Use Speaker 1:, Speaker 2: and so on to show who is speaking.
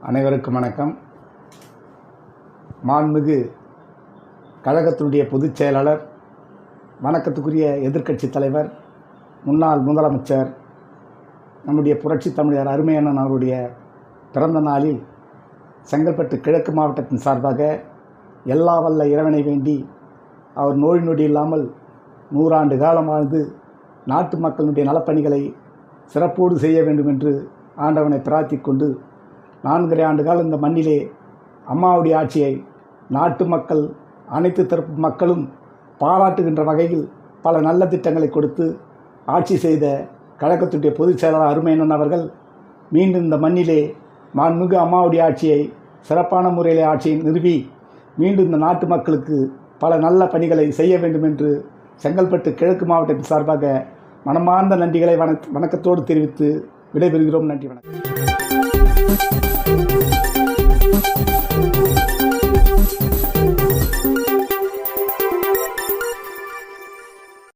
Speaker 1: அனைவருக்கும் வணக்கம். மாண்புமிகு கழகத்தினுடைய பொதுச் செயலாளர் வணக்கத்துக்குரிய எதிர்க்கட்சித் தலைவர் முன்னாள் முதலமைச்சர் நம்முடைய புரட்சி தமிழர் அருமையண்ணன் அவருடைய பிறந்த நாளில் செங்கல்பட்டு கிழக்கு மாவட்டத்தின் சார்பாக எல்லா வல்ல இறைவனை வேண்டி அவர் நோய் நொடி இல்லாமல் நூறாண்டு காலம் வாழ்ந்து நாட்டு மக்களுடைய நலப்பணிகளை சிறப்போடு செய்ய வேண்டும் என்று ஆண்டவனை பிரார்த்திக்கொண்டு நான்கரை ஆண்டு காலம் இந்த மண்ணிலே அம்மாவுடைய ஆட்சியை நாட்டு மக்கள் அனைத்து தரப்பு மக்களும் பாராட்டுகின்ற வகையில் பல நல்ல திட்டங்களை கொடுத்து ஆட்சி செய்த கழகத்துடைய பொதுச் செயலாளர் அருமையண்ணன் அவர்கள் மீண்டும் இந்த மண்ணிலே மாண்புமிகு அம்மாவுடைய ஆட்சியை சிறப்பான முறையிலே ஆட்சியை நிறுவி மீண்டும் இந்த நாட்டு மக்களுக்கு பல நல்ல பணிகளை செய்ய வேண்டும் என்று செங்கல்பட்டு கிழக்கு மாவட்டத்தின் சார்பாக மனமார்ந்த நன்றிகளை வணக் வணக்கத்தோடு தெரிவித்து விடைபெறுகிறோம். நன்றி வணக்கம். Thank you.